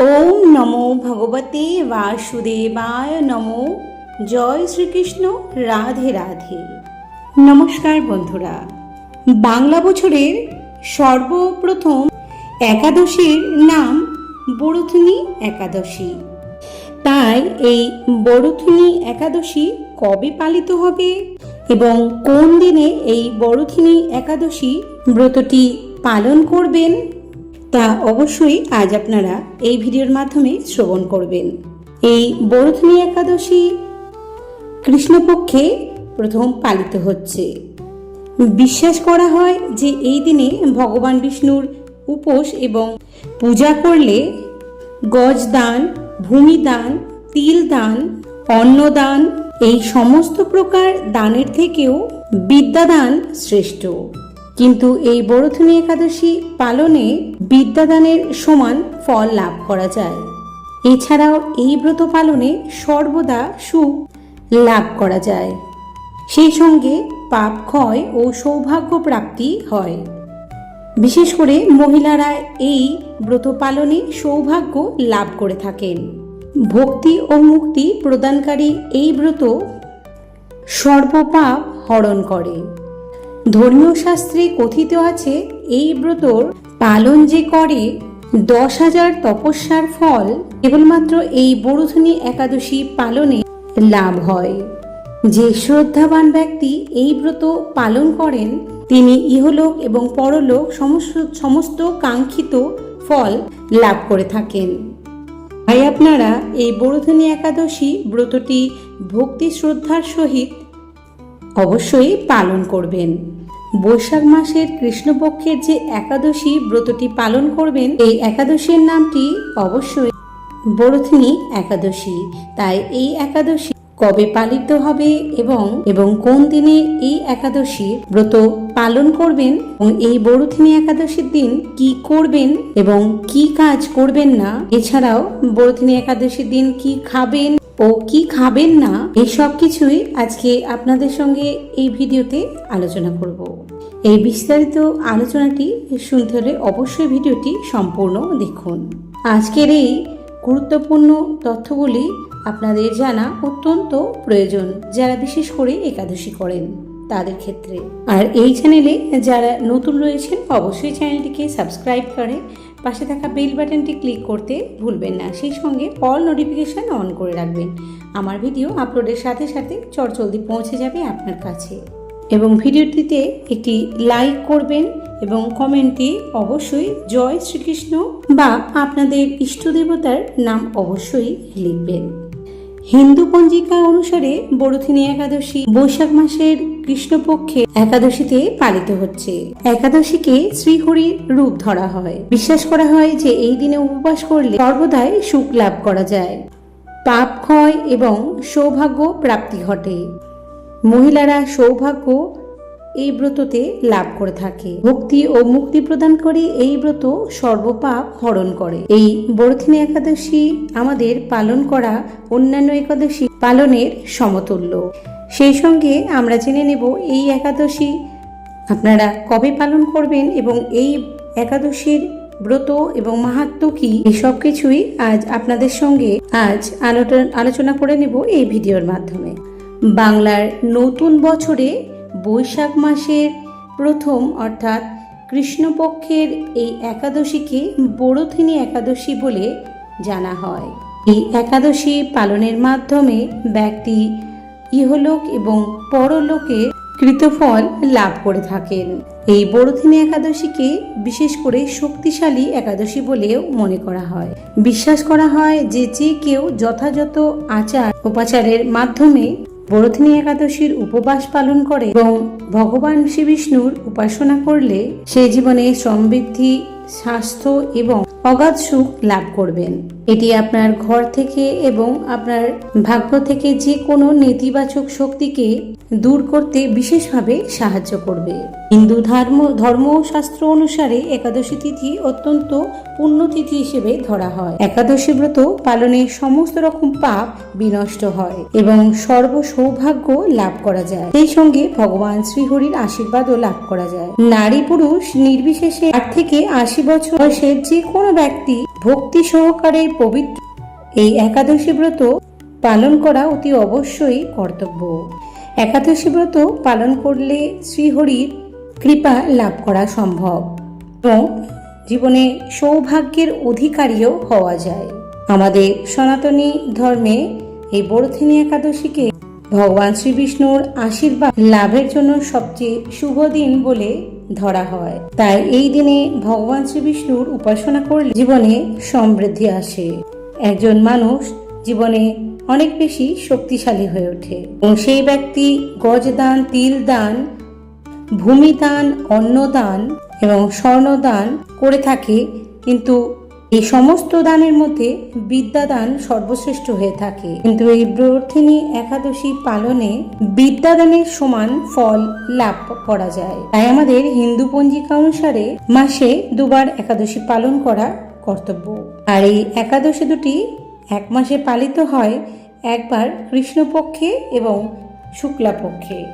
ওম নমো ভগবতে বাসুদেবায় নমো। জয় শ্রীকৃষ্ণ, রাধে রাধে। নমস্কার বন্ধুরা। বাংলা বছরের সর্বপ্রথম একাদশীর নাম বরুথিনী একাদশী। তাই এই বরুথিনী একাদশী কবে পালিত হবে এবং কোন দিনে এই বরুথিনী একাদশী ব্রতটি পালন করবেন তা অবশ্যই আজ আপনারা এই ভিডিওর মাধ্যমে শ্রবণ করবেন। এই বরুথিনী একাদশী কৃষ্ণপক্ষে প্রথম পালিত হচ্ছে। বিশ্বাস করা হয় যে এই দিনে ভগবান বিষ্ণুর উপোস এবং পূজা করলে গজদান ভূমিদান তিল দান অন্নদান এই সমস্ত প্রকার দানের থেকেও বিদ্যাদান শ্রেষ্ঠ। কিন্তু এই বড়থনী একাদশী পালনে বিদ্যাদানের সমান ফল লাভ করা যায়। এছাড়াও এই ব্রত পালনে সর্বদা সুখ লাভ করা যায়। সেই সঙ্গে পাপ ক্ষয় ও সৌভাগ্য প্রাপ্তি হয়। বিশেষ করে মহিলারা এই ব্রত পালনে সৌভাগ্য লাভ করে থাকেন। ভক্তি ও মুক্তি প্রদানকারী এই ব্রত সর্বপাপ হরণ করে। ধর্মীয় শাস্ত্রে কথিত আছে, এই ব্রতর পালন যে করে দশ হাজার তপস্যার ফল, কেবলমাত্র এই বড়ুধনী একাদশী পালনে লাভ হয়। যে শ্রদ্ধাবান ব্যক্তি এই ব্রত পালন করেন, তিনি ইহলোক এবং পরলোক সমস্ত সমস্ত কাঙ্ক্ষিত ফল লাভ করে থাকেন। তাই আপনারা এই বড়ুধনী একাদশী ব্রতটি ভক্তি শ্রদ্ধার সহিত অবশ্যই পালন করবেন। বৈশাখ মাসের কৃষ্ণপক্ষের যে একাদশী ব্রতটি পালন করবেন, এই একাদশীর নামটি অবশ্যই বরথিনী একাদশী। তাই এই একাদশী কবে পালিত হবে এবং এবং কোন দিনে এই একাদশীর ব্রত পালন করবেন এবং এই বরুথিনী একাদশীর দিন কি করবেন এবং কি কাজ করবেন না, এছাড়াও বরুথিনী একাদশীর দিন কি খাবেন ও কি খাবেন না, এই সব কিছুই আজকে আপনাদের সঙ্গে এই ভিডিওতে আলোচনা করব। এই বিস্তারিত আলোচনাটি শুনতে হলে অবশ্যই ভিডিওটি সম্পূর্ণ দেখুন। আজকের এই গুরুত্বপূর্ণ তথ্যগুলি আপনাদের জানা অত্যন্ত প্রয়োজন যারা বিশেষ করে একাদশী করেন তাদের ক্ষেত্রে। আর এই চ্যানেলে যারা নতুন রয়েছেন, অবশ্যই চ্যানেলটিকে সাবস্ক্রাইব করে পাশে থাকা বেল বাটনটি ক্লিক করতে ভুলবেন না। সেই সঙ্গে অল নোটিফিকেশান অন করে রাখবেন। আমার ভিডিও আপলোডের সাথে সাথে চটজলদি পৌঁছে যাবে আপনার কাছে। এবং ভিডিওটিতে একটি লাইক করবেন এবং কমেন্টটি অবশ্যই জয় শ্রীকৃষ্ণ বা আপনাদের ইষ্ট দেবতার নাম অবশ্যই লিখবেন। হিন্দু পঞ্জিকা অনুসারে বড়থিনী একাদশী বৈশাখ মাসের কৃষ্ণপক্ষে একাদশীতে পালিত হচ্ছে। একাদশীকে শ্রীহরির রূপ ধরা হয়। বিশ্বাস করা হয় যে এই দিনে উপবাস করলে সর্বদাই সুখ লাভ করা যায়। পাপ ক্ষয় এবং সৌভাগ্য প্রাপ্তি ঘটে। মহিলারা সৌভাগ্য এই ব্রততে লাভ করে থাকে। ভক্তি ও মুক্তি প্রদান করে এই ব্রত সর্বপাপ হরণ করে। এই বরথিনী একাদশী আমাদের পালন করা অন্যান্য একাদশী পালনের সমতুল্য। সেই সঙ্গে আমরা জেনে নেব এই একাদশী আপনারা কবে পালন করবেন এবং এই একাদশীর ব্রত এবং মাহাত্ম কি? এসব কিছুই আজ আপনাদের সঙ্গে আজ আলোচনা আলোচনা করে নেব এই ভিডিওর মাধ্যমে। বাংলার নতুন বছরে বৈশাখ মাসের প্রথম, অর্থাৎ কৃষ্ণপক্ষের এই একাদশীকে বড়থিনী একাদশী বলে জানা হয়। এই একাদশী পালনের মাধ্যমে ব্যক্তি ইহলোক এবং পরলোকে কৃতফল লাভ করে থাকেন। এই বড়থিনী একাদশীকে বিশেষ করে শক্তিশালী একাদশী বলেও মনে করা হয়। বিশ্বাস করা হয় যে যে কেউ যথাযথ আচার উপাচারের মাধ্যমে বরথিনী একাদশীর উপবাস পালন করে এবং ভগবান শ্রী বিষ্ণুর উপাসনা করলে সে জীবনে সমৃদ্ধি, স্বাস্থ্য এবং অগাধ সুখ লাভ করবেন। এটি আপনার ঘর থেকে এবং আপনার ভাগ্য থেকে যে কোনো নেতিবাচক শক্তিকে দূর করতে বিশেষভাবে সাহায্য করবে। হিন্দু ধর্ম ধর্ম শাস্ত্র অনুসারে একাদশী তিথি অত্যন্ত পুণ্যতিথি হিসেবে ধরা হয়। একাদশী ব্রত পালনে সমস্ত রকম পাপ বিনষ্ট হয় এবং সর্ব সৌভাগ্য লাভ করা যায়। সেই সঙ্গে ভগবান শ্রীহরির আশীর্বাদও লাভ করা যায়। নারী পুরুষ নির্বিশেষে আট থেকে আশি বছর বয়সের যে কোনো ব্যক্তি ভক্তি সহকারে পবিত্র। এই একাদশী ব্রত পালন করা অতি অবশ্যই কর্তব্য। একাদশী ব্রত পালন করলে শ্রীহরির কৃপা লাভ করা সম্ভব এবং জীবনে সৌভাগ্যের অধিকারীও হওয়া যায়। আমাদের সনাতনী ধর্মে এই বড়থিনী একাদশীকে ভগবান শ্রীবিষ্ণুর আশীর্বাদ লাভের জন্য সবচেয়ে শুভ দিন বলে ধরা হয়। তাই এই দিনে ভগবান শ্রী বিষ্ণুর উপাসনা করলে জীবনে সমৃদ্ধি আসে। একজন মানুষ জীবনে অনেক বেশি শক্তিশালী হয়ে ওঠে। এবং সেই ব্যক্তি গজদান তিল দান ভূমিদান অন্নদান এবং স্বর্ণদান করে থাকে। কিন্তু এই সমস্ত দানের মধ্যে বিদ্যাদান সর্বশ্রেষ্ঠ হয়ে থাকে। কিন্তু এই ব্রথিনী একাদশী পালনে বিদ্যাদানের সমান ফল লাভ করা যায়। তাই আমাদের হিন্দু পঞ্জিকা অনুসারে মাসে দুবার একাদশী পালন করা কর্তব্য। আর এই একাদশী দুটি এক মাসে পালিত হয় একবার কৃষ্ণপক্ষে এবং শুক্লাপক্ষে।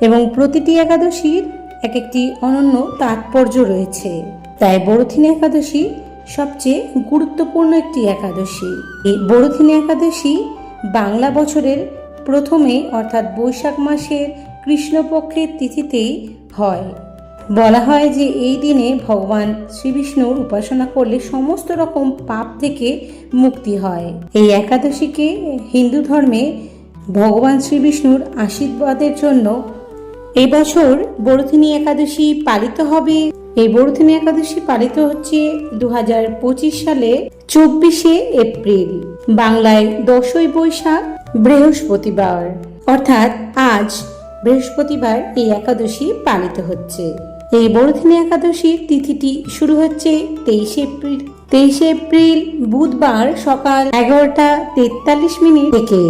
এবং প্রতিটি একাদশীর এক একটি অনন্য তাৎপর্য রয়েছে। তাই বড়থিনী একাদশী সবচেয়ে গুরুত্বপূর্ণ একটি একাদশী। এই বড়থিনী একাদশী বাংলা বছরের প্রথমে, অর্থাৎ বৈশাখ মাসের কৃষ্ণপক্ষের তিথিতেই হয়। বলা হয় যে এই দিনে ভগবান শ্রীবিষ্ণুর উপাসনা করলে সমস্ত রকম পাপ থেকে মুক্তি হয়। এই একাদশীকে হিন্দু ধর্মে ভগবান শ্রীবিষ্ণুর আশীর্বাদের জন্য এই বছর বড়থিনী একাদশী পালিত হবে। এই বড়থিনী একাদশী পালিত হচ্ছে দু হাজার পঁচিশ সালে চব্বিশে এপ্রিল, বাংলায় দশই বৈশাখ, বৃহস্পতিবার। অর্থাৎ আজ বৃহস্পতিবার এই একাদশী পালিত হচ্ছে। এই বড়থিনী একাদশীর তিথিটি শুরু হচ্ছে তেইশে এপ্রিল। তেইশে এপ্রিল বুধবার সকাল এগারোটা তেতাল্লিশ মিনিট থেকে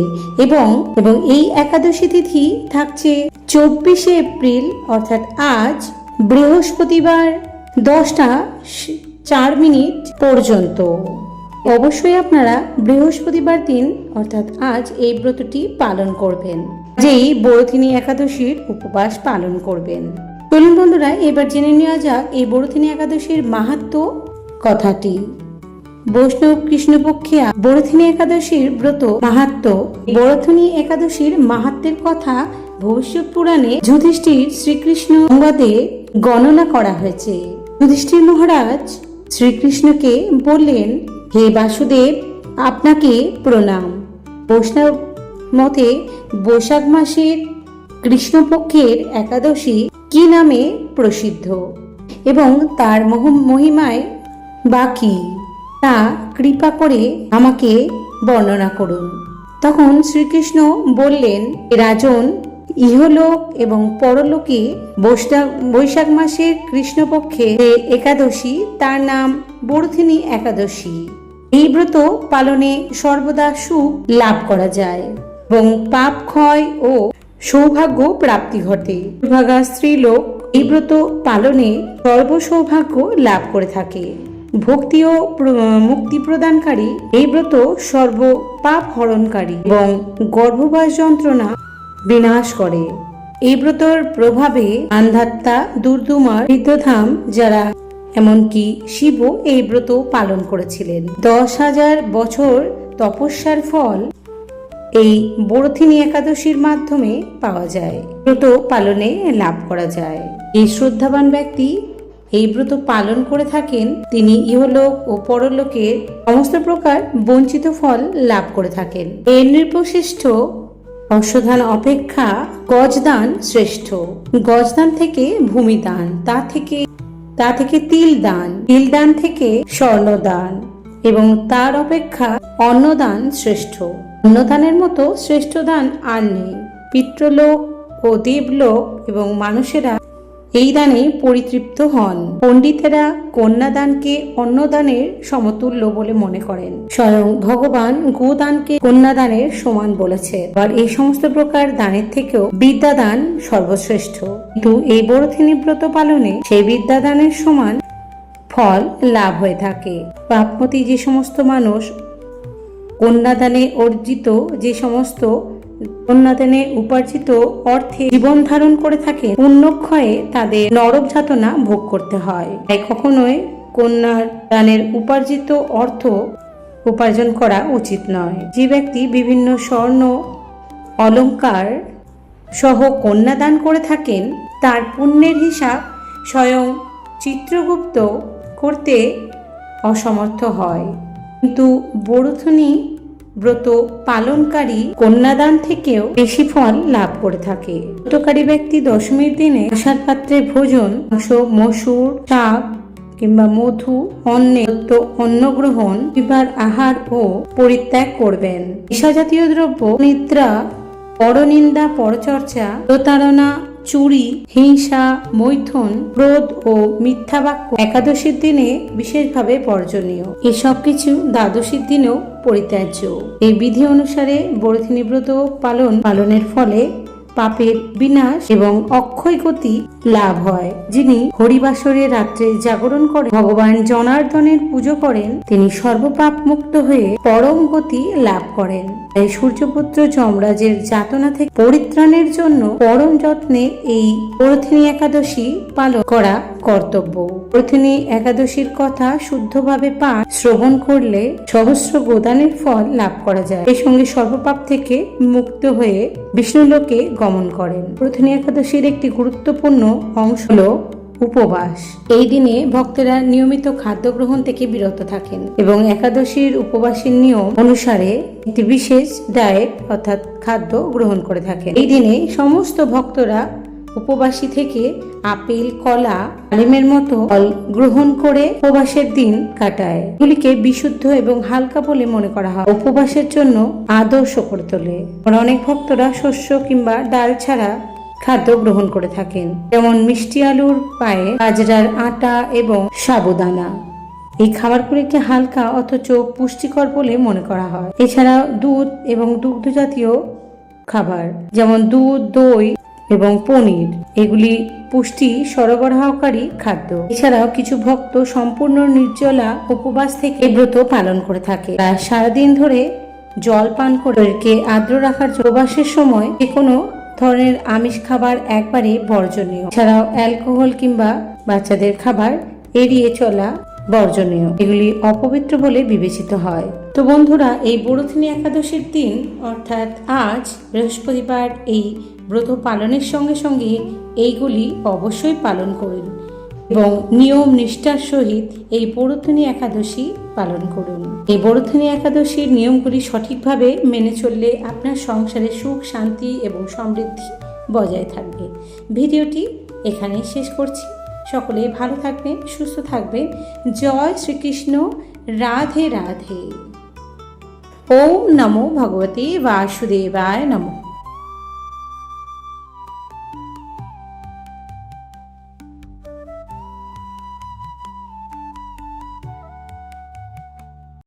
এবং এবং এই একাদশী তিথি থাকছে চব্বিশে এপ্রিল, অর্থাৎ আজ বৃহস্পতিবার দশটা চার মিনিট পর্যন্ত। অবশ্যই আপনারা বৃহস্পতিবার দিন, অর্থাৎ আজ এই ব্রতটি পালন করবেন। যেই বড়থিনী একাদশীর উপবাস পালন করবেন। চলুন বন্ধুরা, এবার জেনে নেওয়া যাক এই বড়থিনী একাদশীর মাহাত্ম কথাটি। বৈষ্ণব কৃষ্ণপক্ষে বড়থিনী একাদশীর ব্রত মাহাত্ম। বড়থিনী একাদশীর মাহাত্মের কথা ভবিষ্যৎ পুরাণে যুধিষ্ঠির শ্রীকৃষ্ণ সংবাদে গণনা করা হয়েছে। যুধিষ্ঠির মহারাজ শ্রীকৃষ্ণকে বললেন, হে বাসুদেব, আপনাকে প্রণাম। বৈষ্ণব মতে বৈশাখ মাসের কৃষ্ণপক্ষের একাদশী কি নামে প্রসিদ্ধ? এবং তার মহ- মহিমায় বা কি তা কৃপা করে আমাকে বর্ণনা করুন। তখন শ্রীকৃষ্ণ বললেন, রাজন, ইহলোক এবং পরলোকে বৈশাখ মাসের কৃষ্ণপক্ষে যে একাদশী, তার নাম বর্ধিনী একাদশী। এই ব্রত পালনে সর্বদা সুখ লাভ করা যায় এবং পাপ ক্ষয় ও সৌভাগ্য প্রাপ্তি ঘটে। দুর্ভাগা স্ত্রীলোক এই ব্রত পালনে সর্বসৌভাগ্য লাভ করে থাকে। ভক্তি ও মুক্তি প্রদানকারী এই ব্রত সর্ব পাপ হরণকারী এবং গর্ভবাস যন্ত্রণা বিনাশ করে। এই ব্রতর প্রভাবে আন্ধাত্মা দুর্দুমার বৃদ্ধধাম যারা, এমনকি শিব এই ব্রত পালন করেছিলেন। দশ হাজার বছর তপস্যার ফল এই বরথিনী একাদশীর মাধ্যমে পাওয়া যায়। ব্রত পালনে লাভ করা যায়। এই শ্রদ্ধাবান ব্যক্তি এই ব্রত পালন করে থাকেন, তিনি ইহলোক ও পরলোকের সমস্ত প্রকার বঞ্চিত ফল লাভ করে থাকেন। এর নৃপশ্রেষ্ঠ অশ্বধান অপেক্ষা গজদান শ্রেষ্ঠ। গজদান থেকে ভূমিদান, তা থেকে তা থেকে তিল দান তিল দান থেকে স্বর্ণদান এবং তার অপেক্ষা অন্নদান শ্রেষ্ঠ। অন্নদানের মতো শ্রেষ্ঠ দান আর নেই। পিতৃলোক ও দেবলোক এবং মানুষেরা এই দানে পরিতৃপ্ত হন। পণ্ডিতেরা কন্যাদানকে অন্নদানের সমতুল্য বলে মনে করেন। স্বয়ং ভগবান গোদানকে কন্যাদানের সমান বলেছে। আর এই সমস্ত প্রকার দানের থেকেও বিদ্যাদান সর্বশ্রেষ্ঠ। কিন্তু এই বড়থিনী ব্রত পালনে সেই বিদ্যাদানের সমান ফল লাভ হয়ে থাকে। পাপমতি যে সমস্ত মানুষ কন্যাদানে অর্জিত যে সমস্ত কন্যাদানে উপার্জিত অর্থে জীবন ধারণ করে থাকে, পুণ্যক্ষয়ে তাদের নরক যাতনা ভোগ করতে হয়। তাই কখনোই কন্যার দানের উপার্জিত অর্থ উপার্জন করা উচিত নয়। যে ব্যক্তি বিভিন্ন স্বর্ণ, অলঙ্কার সহ কন্যাদান করে থাকেন, তার পুণ্যের হিসাব স্বয়ং চিত্রগুপ্ত করতে অসমর্থ হয়। কিন্তু বরুথনী ব্রত পালনকারী কন্যাদান থেকেও বেশি ফল লাভ করে থাকে। ব্রতকারী ব্যক্তি দশমীর দিনে আষাঢ় পাত্রে ভোজন, মাংস, মসুর, শাক কিংবা মধু অন্নের তো অন্ন গ্রহণ বিবার আহার ও পরিত্যাগ করবেন। নেশাজাতীয় দ্রব্য, নিদ্রা, পরনিন্দা, পরচর্চা প্রতারণা চুরি, হিংসা, মৈথুন, ক্রোধ ও মিথ্যা বাক্য একাদশীর দিনে বিশেষভাবে বর্জনীয়। এসব কিছু দ্বাদশীর দিনেও পরিত্যাজ্য। এই বিধি অনুসারে বরধিনী ব্রত পালন পালনের ফলে পাপের বিনাশ এবং অক্ষয় গতি লাভ হয়। যিনি হরিবাসরে রাত্রে জাগরণ করে ভগবান জনার্দনের পুজো করেন, তিনি সর্বপাপ মুক্ত হয়ে পরম গতি লাভ করেন। তাই সূর্যপুত্র যমরাজের যাতনা থেকে পরিত্রাণের জন্য পরম যত্নে এই পরথিনী একাদশী পালন করা কর্তব্য। পরথিনী একাদশীর কথা শুদ্ধভাবে পাঠ শ্রবণ করলে সহস্র গোদানের ফল লাভ করা যায়। এই সঙ্গে সর্বপাপ থেকে মুক্ত হয়ে বিষ্ণুলোকে গমন করেন। প্রথিনী একাদশীর একটি গুরুত্বপূর্ণ অংশ হল উপবাস। এই দিনে ভক্তেরা নিয়মিত খাদ্য গ্রহণ থেকে বিরত থাকেন এবং একাদশীর উপবাসের নিয়ম অনুসারে একটি বিশেষ ডায়েট অর্থাৎ খাদ্য গ্রহণ করে থাকেন। এই দিনে সমস্ত ভক্তরা উপবাসী থেকে আপেল, কলা ডালিমের মতো ফল গ্রহণ করে উপবাসের দিন কাটায়। এগুলিকে বিশুদ্ধ এবং হালকা বলে মনে করা হয়। উপবাসের জন্য আদর্শ করে তোলে। অনেক ভক্তরা শস্য কিংবা ডাল ছাড়া খাদ্য গ্রহণ করে থাকেন। যেমন মিষ্টি আলুর পায়ে বাজরার আটা এবং সাবুদানা। এই খাবারগুলিকে হালকা অথচ পুষ্টিকর বলে মনে করা হয়। এছাড়া দুধ এবং দুগ্ধ জাতীয় খাবার, যেমন দুধ, দই এবং পনির। এগুলি পুষ্টি সরবরাহকারী খাদ্য। এছাড়াও কিছু ভক্ত সম্পূর্ণ নির্জলা উপবাস থেকে ব্রত পালন করে থাকে। তারা সারাদিন ধরে জল পান করে আর্দ্র রাখার উপবাসের সময় যে কোনো ধরনের আমিষ খাবার একবারে বর্জনীয়। এছাড়াও অ্যালকোহল কিংবা বাচ্চাদের খাবার এড়িয়ে চলা বর্জনীয়। এগুলি অপবিত্র বলে বিবেচিত হয়। তো বন্ধুরা, এই বড়থিনী একাদশীর দিন, অর্থাৎ আজ বৃহস্পতিবার, এই ব্রত পালনের সঙ্গে সঙ্গে এইগুলি অবশ্যই পালন করুন এবং নিয়ম নিষ্ঠার সহিত এই বড়থনী একাদশী পালন করুন। এই বড়থনী একাদশীর নিয়মগুলি সঠিকভাবে মেনে চললে আপনার সংসারে সুখ, শান্তি এবং সমৃদ্ধি বজায় থাকবে। ভিডিওটি এখানেই শেষ করছি। সকলে ভালো থাকবেন, সুস্থ থাকবেন। জয় শ্রীকৃষ্ণ। রাধে রাধে। ওম নমো ভগবতে বাসুদেবায় নমঃ।